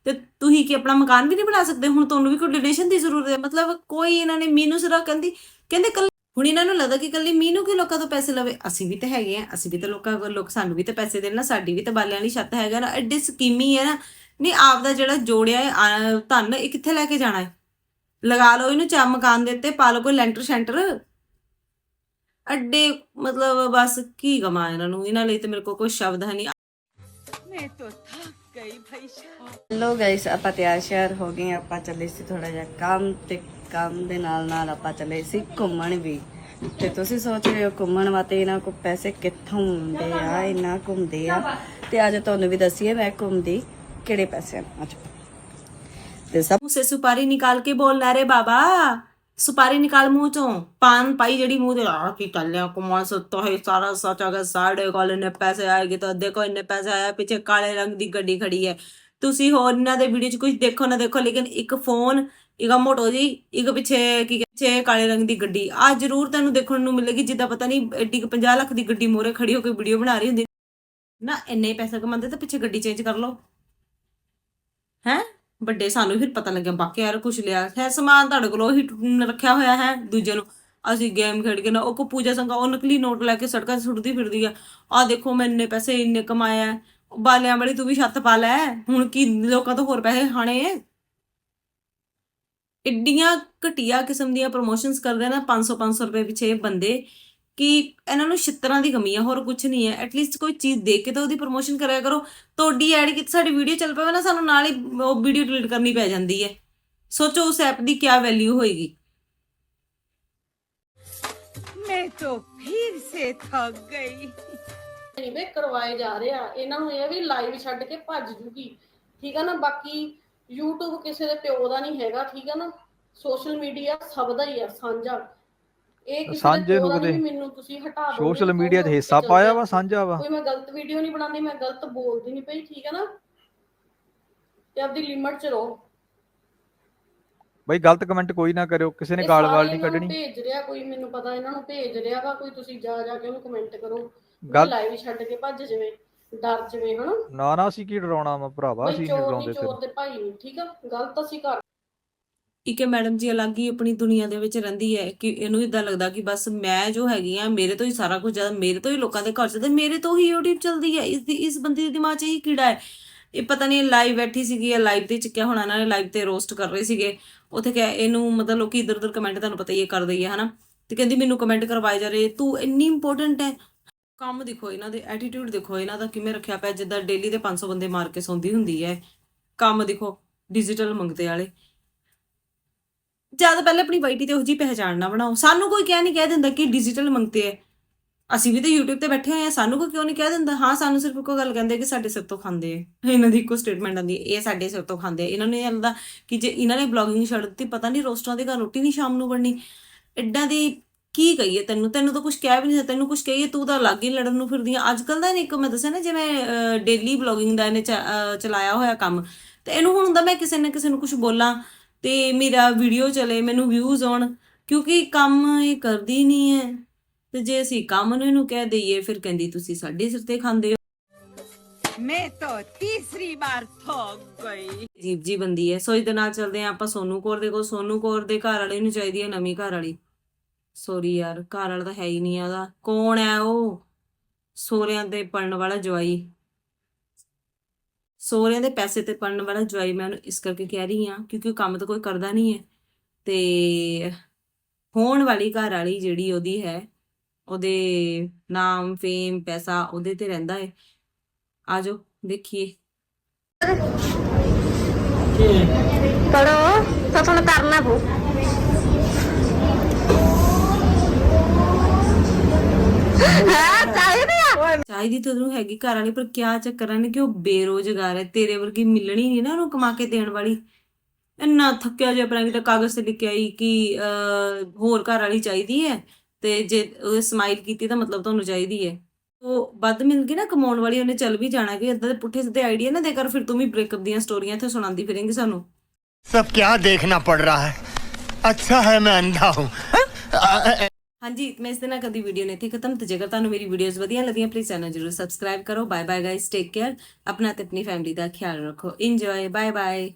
ਤੇ ਤੁਸੀਂ ਕੀ ਆਪਣਾ ਮਕਾਨ ਵੀ ਨਹੀਂ ਬਣਾ ਸਕਦੇ? ਹੁਣ ਤੁਹਾਨੂੰ ਵੀ ਕੋਈ ਡੋਨੇਸ਼ਨ ਦੀ ਜ਼ਰੂਰਤ ਹੈ। ਮਤਲਬ ਕੋਈ ਇਹਨਾਂ ਨੇ ਮੀਨੂ ਸਿਰਫ ਕਹਿੰਦੀ, ਕਹਿੰਦੇ ਕੱਲ ਹੁਣ ਇਹਨਾਂ ਨੂੰ ਲੱਗਦਾ ਕਿ ਕੱਲੀ ਮੀਨੂ ਕਿ ਲੋਕਾਂ ਤੋਂ ਪੈਸੇ ਲਵੇ? ਅਸੀਂ ਵੀ ਤਾਂ ਹੈਗੇ ਆ, ਅਸੀਂ ਵੀ ਤਾਂ ਲੋਕਾਂ ਕੋਲ, ਲੋਕ ਸਾਨੂੰ ਵੀ ਤਾਂ ਪੈਸੇ ਦੇਣ ਨਾ, ਸਾਡੀ ਵੀ ਤਾਂ ਬਾਲਿਆਂ ਵਾਲੀ ਛੱਤ ਹੈਗਾ ਨਾ, ਐਡੇ ਸਕੀਮੀ ਹੈ ਨਾ। ਨਹੀਂ ਆਪ ਦਾ ਜਿਹੜਾ ਜੋੜਿਆ ਧਨ, ਇਹ ਕਿੱਥੇ ਲੈ ਕੇ ਜਾਣਾ ਹੈ? ਲਗਾ ਲਓ ਇਹਨੂੰ ਚਾ ਮਕਾਨ ਦੇ ਉੱਤੇ ਪਾ ਲਓ ਕੋਈ ਲੈਂਟਰ ਸ਼ੈਂਟਰ। ਅੱਡੇ ਮਤਲਬ ਬਸ ਕੀ ਕਮਾ ਇਹਨਾਂ ਨੂੰ? ਇਹਨਾਂ ਲਈ ਤੇ ਮੇਰੇ ਕੋਲ ਕੋਈ ਸ਼ਬਦ ਹੈ ਨਹੀਂ। ਹੈਲੋ ਗਾਇਸ ਆਪਾਂ ਤਿਆਰ ਸ਼ਿਆਰ ਹੋ ਗਏ। ਆਪਾਂ ਚੱਲੇ ਸੀ ਥੋੜਾ ਜਿਹਾ ਕੰਮ ਤੇ ਕੰਮ ਦੇ ਨਾਲ ਨਾਲ ਆਪਾਂ ਚੱਲੇ ਸੀ ਘੁੰਮਣ ਵੀ। ਤੇ ਤੁਸੀਂ ਸੋਚ ਰਹੇ ਹੋ ਘੁੰਮਣ ਵਾਸਤੇ ਇਹਨਾਂ ਕੋ ਪੈਸੇ ਕਿੱਥੋਂ ਆਉਂਦੇ ਆ ਇੰਨਾ ਘੁੰਮਦੇ ਆ? ਤੇ ਅੱਜ ਤੁਹਾਨੂੰ ਵੀ ਦੱਸੀਏ ਮੈਂ ਘੁੰਮਦੀ ਕਿਹੜੇ ਪੈਸੇ ਨਾਲ ਅੱਜ। ਤੇ ਸਭ मुंह से सुपारी निकाल के बोलना रे बाबा सुपारी निकाल मुंह चों पान पाई जड़ी मुंह दे आ की टल्लियां कमाल सत्ता है सारा सच अगर साढ़े ਕੋਲ ਇੰਨੇ ਪੈਸੇ ਆਏਗੇ ਤਾਂ ਦੇਖੋ ਇੰਨੇ ਪੈਸੇ ਆਇਆ ਪਿੱਛੇ ਕਾਲੇ ਰੰਗ ਦੀ ਗੱਡੀ ਖੜੀ ਹੈ ਤੁਸੀਂ ਹੋਰ ਇਹਨਾਂ ਦੇ ਵੀਡੀਓ 'ਚ ਕੁਝ ਦੇਖੋ ਨਾ ਦੇਖੋ ਲੇਕਿਨ ਇੱਕ ਫੋਨ ਇੱਕ ਮੋਟੋ ਜੀ ਇੱਕ ਪਿੱਛੇ ਕੀ ਪਿੱਛੇ ਕਾਲੇ ਰੰਗ ਦੀ ਗੱਡੀ ਆ ਜ਼ਰੂਰ ਤੁਹਾਨੂੰ ਦੇਖਣ ਨੂੰ ਮਿਲੇਗੀ ਜਿੱਦਾਂ ਪਤਾ ਨਹੀਂ ਐਡੀ ਕੁ 50 ਲੱਖ ਦੀ ਗੱਡੀ ਮੋਰੇ ਖੜੀ ਹੋ ਕੇ ਵੀਡੀਓ ਬਣਾ ਰਹੀ ਹੁੰਦੀ ਨਾ ਇੰਨੇ ਪੈਸੇ ਕਮਾਉਂਦੇ ਤਾਂ ਪਿੱਛੇ ਗੱਡੀ ਚੇਂਜ ਕਰ ਲਓ ਹੈ ਵੱਡੇ ਸਾਨੂੰ ਫਿਰ ਪਤਾ ਲੱਗਿਆ, ਬਾਕੀ ਯਾਰ ਕੁਛ ਲਿਆ। ਹੈ ਸਮਾਨ ਤੁਹਾਡੇ ਕੋਲ ਉਹੀ ਰੱਖਿਆ ਹੋਇਆ ਹੈ, ਦੂਜੇ ਨੂੰ। ਅਸੀਂ ਗੇਮ ਖੇਡ ਕੇ ਨਾ, ਉਹ ਕੋ ਪੂਜਾ ਸੰਗਾ ਉਹ ਨਕਲੀ ਨੋਟ ਲੈ ਕੇ ਸੜਕਾਂ 'ਤੇ ਸੁੱਟਦੀ ਫਿਰਦੀ ਆ। ਆ ਦੇਖੋ, ਮੈਂ ਇੰਨੇ ਪੈਸੇ, ਇੰਨੇ ਕਮਾਇਆ ਬਾਲਿਆਂ ਵਾਲੀ ਤੂੰ ਵੀ ਛੱਤ ਪਾ ਲੈ। ਹੁਣ ਕੀ ਲੋਕਾਂ ਤੋਂ ਹੋਰ ਪੈਸੇ ਖਾਣੇ ਐ ਇੱਡੀਆਂ ਘਟੀਆ ਕਿਸਮ ਦੀਆਂ ਪ੍ਰੋਮੋਸ਼ਨਸ ਕਰਦੇ ਆ ਨਾ 500 500 ਰੁਪਏ ਪਿੱਛੇ ਬੰਦੇ। ਕਿ ਇਹਨਾਂ ਨੂੰ ਛਿੱਤਰਾਂ ਦੀ ਕਮੀ ਆ ਹੋਰ ਕੁਝ ਨਹੀਂ ਹੈ ਐਟਲੀਸਟ ਕੋਈ ਚੀਜ਼ ਦੇਖ ਕੇ ਤਾਂ ਉਹਦੀ ਪ੍ਰੋਮੋਸ਼ਨ ਕਰਿਆ ਕਰੋ। ਤੁਹਾਡੀ ਐਡ ਕੀਤੀ ਸਾਡੀ ਵੀਡੀਓ ਚੱਲ ਪਵੇ ਨਾ ਸਾਨੂੰ ਨਾਲ ਹੀ ਉਹ ਵੀਡੀਓ ਡਿਲੀਟ ਕਰਨੀ ਪੈ ਜਾਂਦੀ ਹੈ। ਸੋਚੋ ਉਸ ਐਪ ਦੀ ਕੀ ਵੈਲਿਊ ਹੋਏਗੀ। ਨਹੀਂ ਵੇ ਕਰਵਾਏ ਜਾ ਰਹੇ ਆ। ਇਹਨਾਂ ਨੂੰ ਇਹ ਵੀ ਲਾਈਵ ਛੱਡ ਕੇ ਭੱਜ ਜੂਗੀ। ਠੀਕ ਆ ਨਾ? ਬਾਕੀ YouTube ਕਿਸੇ ਦੇ ਪਿਓ ਦਾ ਨਹੀਂ ਹੈਗਾ ਠੀਕ ਆ ਨਾ? ਸੋਸ਼ਲ ਮੀਡੀਆ ਸਭ ਦਾ ਹੀ ਆ ਸਾਂਝਾ। ਇਹ ਕਿਸੇ ਸਾਂਝੇ ਨੂੰ ਕਦੇ ਮੈਨੂੰ ਤੁਸੀਂ ਹਟਾ ਦਿਓ ਸੋਸ਼ਲ ਮੀਡੀਆ 'ਚ ਹਿੱਸਾ ਪਾਇਆ ਵਾ ਸਾਂਝਾ ਵਾ। ਕੋਈ ਮੈਂ ਗਲਤ ਵੀਡੀਓ ਨਹੀਂ ਬਣਾਉਂਦੀ ਮੈਂ ਗਲਤ ਬੋਲਦੀ ਨਹੀਂ ਪਈ ਠੀਕ ਆ ਨਾ? ਤੇ ਆਪਦੀ ਲਿਮਟ 'ਚ ਰਹੋ। ਬਈ ਗਲਤ ਕਮੈਂਟ ਕੋਈ ਨਾ ਕਰਿਓ ਕਿਸੇ ਨੇ ਗਾਲ ਵਾਲ ਨਹੀਂ ਕੱਢਣੀ। ਭੇਜ ਰਿਹਾ ਕੋਈ ਮੈਨੂੰ ਪਤਾ ਇਹਨਾਂ ਨੂੰ ਭੇਜ ਰਿਹਾ ਵਾ ਕੋਈ ਤੁਸੀਂ ਜਾ ਜਾ ਕੇ ਉਹਨੂੰ ਕਮੈਂਟ ਕਰੋ। ਲਾਈਵ ਛੱਡ ਕੇ ਭੱਜ ਜਾਵੇ ਡਰ ਜਾਵੇ ਹਨਾ? ਨਾ ਨਾ ਅਸੀਂ ਕੀ ਡਰਾਉਣਾ ਵਾ ਭਰਾਵਾ ਅਸੀਂ ਨਹੀਂ ਡਰਾਉਂਦੇ ਚੋਰ ਦੇ ਭਾਈ ਠੀਕ ਆ? ਗਲਤ ਅਸੀਂ ਕਰ ਇੱਕ ਮੈਡਮ ਜੀ ਅਲੱਗ ਹੀ ਆਪਣੀ ਦੁਨੀਆ ਦੇ ਵਿੱਚ ਰਹਿੰਦੀ ਹੈ ਕਿ ਇਹਨੂੰ ਇਦਾਂ ਲੱਗਦਾ ਕਿ ਬਸ ਮੈਂ ਜੋ ਹੈਗੀ ਆ ਮੇਰੇ ਤੋਂ ਹੀ ਸਾਰਾ ਕੁਝ ਜ਼ਿਆਦਾ, ਮੇਰੇ ਤੋਂ ਹੀ ਲੋਕਾਂ ਦੇ ਘਰ ਚੱਲਦਾ ਮੇਰੇ ਤੋਂ ਹੀ YouTube ਚੱਲਦੀ ਹੈ। ਇਸ ਦੀ, ਇਸ ਬੰਦੇ ਦੇ ਦਿਮਾਗ 'ਚ ਹੀ ਕੀੜਾ ਹੈ। ਇਹ ਪਤਾ ਨਹੀਂ ਲਾਈਵ ਬੈਠੀ ਸੀਗੀ ਜਾਂ ਲਾਈਵ ਤੇ ਚੱਕਿਆ ਹੋਣਾ ਇਹਨਾਂ ਲਾਈਵ ਤੇ ਰੋਸਟ ਕਰ ਰਹੇ ਸੀਗੇ। ਉੱਥੇ ਕਿ ਇਹਨੂੰ ਮਤਲਬ ਲੋਕੀ ਇਧਰ ਉਧਰ ਕਮੈਂਟ ਤੁਹਾਨੂੰ ਪਤਾ ਹੀ ਹੈ ਕਰਦੇ ਹੀ ਹੈ ਹਨਾ? ਤੇ ਕਹਿੰਦੀ ਮੈਨੂੰ ਕਮੈਂਟ ਕਰਵਾਏ ਜਾ ਰਹੇ, ਤੂੰ ਇੰਨੀ ਇੰਪੋਰਟੈਂਟ ਹੈ। ਕੰਮ ਦੇਖੋ ਇਹਨਾਂ ਦੇ ਐਟੀਟਿਊਡ ਦੇਖੋ ਇਹਨਾਂ ਦਾ, ਕਿਵੇਂ ਰੱਖਿਆ ਪਿਆ, ਜਿੱਦਾਂ ਡੇਲੀ ਦੇ 500 ਬੰਦੇ ਮਾਰ ਕੇ ਸੌਂਦੀ ਹੁੰਦੀ ਹੈ। ਕੰਮ ਦੇਖੋ ਡਿਜੀਟਲ ਮੰਗਤੇ ਵਾਲੇ। ਜ਼ਿਆਦਾ ਪਹਿਲੇ ਆਪਣੀ ਵਾਈਟੀ ਤੇ ਉਹ ਜੀ ਪਹਿਚਾਣ ਨਾ ਬਣਾਓ। ਸਾਨੂੰ ਕੋਈ ਕਹਿ ਨਹੀਂ ਕਹਿ ਦਿੰਦਾ ਕਿ ਡਿਜੀਟਲ ਮੰਗਤੇ ਹੈ ਅਸੀਂ ਵੀ ਤਾਂ YouTube ਤੇ ਬੈਠੇ ਹੋਏ ਆ, ਸਾਨੂੰ ਕੋਈ ਕਿਉਂ ਨਹੀਂ ਕਹਿ ਦਿੰਦਾ? ਹਾਂ, ਸਾਨੂੰ ਸਿਰਫ ਇੱਕੋ ਗੱਲ ਕਹਿੰਦੇ ਕਿ ਸਾਡੇ ਸਿਰ ਤੋਂ ਖਾਂਦੇ ਆ ਇਹਨਾਂ ਦੀ ਇੱਕੋ ਸਟੇਟਮੈਂਟ ਆਉਂਦੀ ਹੈ ਇਹ ਸਾਡੇ ਸਿਰ ਤੋਂ ਖਾਂਦੇ ਆ ਇਹਨਾਂ ਨੂੰ ਇਹ ਲੱਗਦਾ ਕਿ ਜੇ ਇਹਨਾਂ ਨੇ ਬਲੌਗਿੰਗ ਛੱਡ ਦਿੱਤੀ, ਪਤਾ ਨਹੀਂ ਰੋਸਟਰਾਂ ਦੇ ਘਰ ਰੋਟੀ ਨਹੀਂ ਸ਼ਾਮ ਨੂੰ ਬਣਨੀ। ਐਡਾ ਦੀ ਕੀ ਕਹੀਏ ਤੈਨੂੰ? ਤੈਨੂੰ ਤਾਂ ਕੁਝ ਕਹਿ ਵੀ ਨਹੀਂ ਸਕਦਾ। ਤੈਨੂੰ ਕੁਝ ਕਹੀਏ, ਤੂੰ ਤਾਂ ਲੱਗ ਹੀ ਲੜਨ ਨੂੰ ਫਿਰਦੀ ਆ ਅੱਜ ਕੱਲ ਦਾ ਇਹਨੇ ਇੱਕ ਮੈਂ ਦੱਸਿਆ ਨਾ, ਜਿਵੇਂ ਡੇਲੀ ਬਲੌਗਿੰਗ ਦਾ ਇਹਨੇ ਚਲਾਇਆ ਹੋਇਆ ਕੰਮ। ਤੇ ਇਹਨੂੰ ਹੁਣ ਹੁੰਦਾ ਮੈਂ ਕਿਸੇ ਨਾ ਕਿਸੇ ਨੂੰ ਕੁਝ ਬੋਲਾਂ। ਤੇ ਮੇਰਾ ਵੀਡੀਓ ਚਲੇ ਮੈਨੂੰ ਵਿਊਜ਼ ਆਉਣ ਕਿਉਂਕਿ ਕੰਮ ਇਹ ਕਰਦੀ ਨਹੀਂ ਹੈ। ਤੇ ਜੇ ਅਸੀਂ ਕੰਮ ਨੂੰ ਇਹਨੂੰ ਕਹਿ ਦਈਏ ਫਿਰ ਕਹਿੰਦੀ ਤੁਸੀਂ ਸਾਡੇ ਸਿਰ ਤੇ ਖਾਂਦੇ ਹੋ। ਮੈਂ ਤਾਂ ਤੀਸਰੀ ਵਾਰ ਥੱਕ ਗਈ। ਜੀਬ ਜੀ ਬੰਦੀ ਹੈ। ਸੋ ਇਹਦੇ ਨਾਲ ਚੱਲਦੇ ਆ ਆਪਾਂ ਸੋਨੂ ਕੋਰ ਦੇ ਕੋਲ। ਸੋਨੂ ਕੋਰ ਦੇ ਘਰ ਵਾਲੇ ਨੂੰ ਚਾਹੀਦੀ ਹੈ ਨਵੀਂ ਘਰ ਵਾਲੀ। ਸੋਰੀ ਯਾਰ ਘਰ ਵਾਲਾ ਤਾਂ ਹੈ ਹੀ ਨਹੀਂ ਉਹਦਾ। ਕੌਣ ਹੈ ਉਹ? ਸੋਰਿਆਂ ਦੇ ਪੜਨ ਵਾਲਾ ਜਵਾਈ। ਸੋਹਰਿਆਂ ਦੇ ਪੈਸੇ ਤੇ ਪੜਨ ਵਾਲਾ ਜਵਾਈ ਮੈਂ ਉਹਨੂੰ ਇਸ ਕਰਕੇ ਕਹਿ ਰਹੀ ਹਾਂ, ਕਿਉਂਕਿ ਕੰਮ ਤਾਂ ਕੋਈ ਕਰਦਾ ਨਹੀਂ ਹੈ। ਤੇ ਹੋਣ ਵਾਲੀ ਘਰ ਵਾਲੀ ਜਿਹੜੀ ਉਹਦੀ ਹੈ, ਉਹਦੇ ਨਾਮ, ਫੇਮ, ਪੈਸਾ ਉਹਦੇ ਤੇ ਰਹਿੰਦਾ ਹੈ। ਆਜੋ ਦੇਖੀਏ ਪੜੋ ਤਾਂ ਤੁਹਾਨੂੰ ਕਰਨਾ ਪਊ। ਹਾਂ ਚਾਹੀਦੀ ਚਾਹੀਦੀ ਤੈਨੂੰ ਹੈਗੀ ਘਰ ਵਾਲੀ ਪਰ ਕਿਆ ਚੱਕਰਾਂ ਨੇ ਕਿ ਉਹ ਬੇਰੋਜ਼ਗਾਰ ਹੈ? ਤੇਰੇ ਵਰਗੀ ਮਿਲਣੀ ਨਹੀਂ ਨਾ ਉਹਨੂੰ ਕਮਾ ਕੇ ਦੇਣ ਵਾਲੀ। ਇੰਨਾ ਥੱਕਿਆ ਜਿਹਾ ਪ੍ਰਾਂਗੀ ਤਾਂ ਕਾਗਜ਼ ਤੇ ਲਿਖਿਆ ਹੀ ਕਿ ਹੋਰ ਘਰ ਵਾਲੀ ਚਾਹੀਦੀ ਹੈ ਤੇ ਜੇ ਉਹ ਸਮਾਈਲ ਕੀਤੀ ਤਾਂ ਮਤਲਬ ਤੁਹਾਨੂੰ ਚਾਹੀਦੀ ਹੈ। ਉਹ ਵੱਧ ਮਿਲ ਗਈ ਨਾ ਕਮਾਉਣ ਵਾਲੀ ਉਹਨੇ ਚੱਲ ਵੀ ਜਾਣਾ ਕਿ ਇਦਾਂ ਦੇ ਪੁੱਠੇ ਸਿੱਧੇ ਆਈਡੀਆ ਨਾ ਦੇ ਕਰ ਫਿਰ ਤੂੰ ਬ੍ਰੇਕਅਪ ਦੀਆਂ ਸਟੋਰੀਆਂ ਇੱਥੇ ਸੁਣਾਉਂਦੀ ਫਿਰੇਂਗੀ ਸਾਨੂੰ। ਸਭ ਕੀ ਦੇਖਣਾ ਪੜ ਰਹਾ ਹੈ। ਅੱਛਾ ਹੈ ਮੈਂ ਅੰਧਾ ਹੂੰ। ਹਾਂਜੀ, ਮੈਂ ਇਸ ਦੇ ਨਾਲ ਕਦੀ ਵੀਡੀਓ ਨਹੀਂ ਥੀ ਖਤਮ। ਤੇ ਜੇਕਰ ਤੁਹਾਨੂੰ ਮੇਰੀ ਵੀਡੀਓਜ਼ ਵਧੀਆ ਲੱਗਦੀਆਂ ਪਲੀਜ਼ ਚੈਨਲ ਜਰੂਰ ਸਬਸਕ੍ਰਾਈਬ ਕਰੋ। Bye bye guys take care ਆਪਣਾ ਤੇ ਆਪਣੀ ਫੈਮਿਲੀ ਦਾ ਖਿਆਲ ਰੱਖੋ। Enjoy bye bye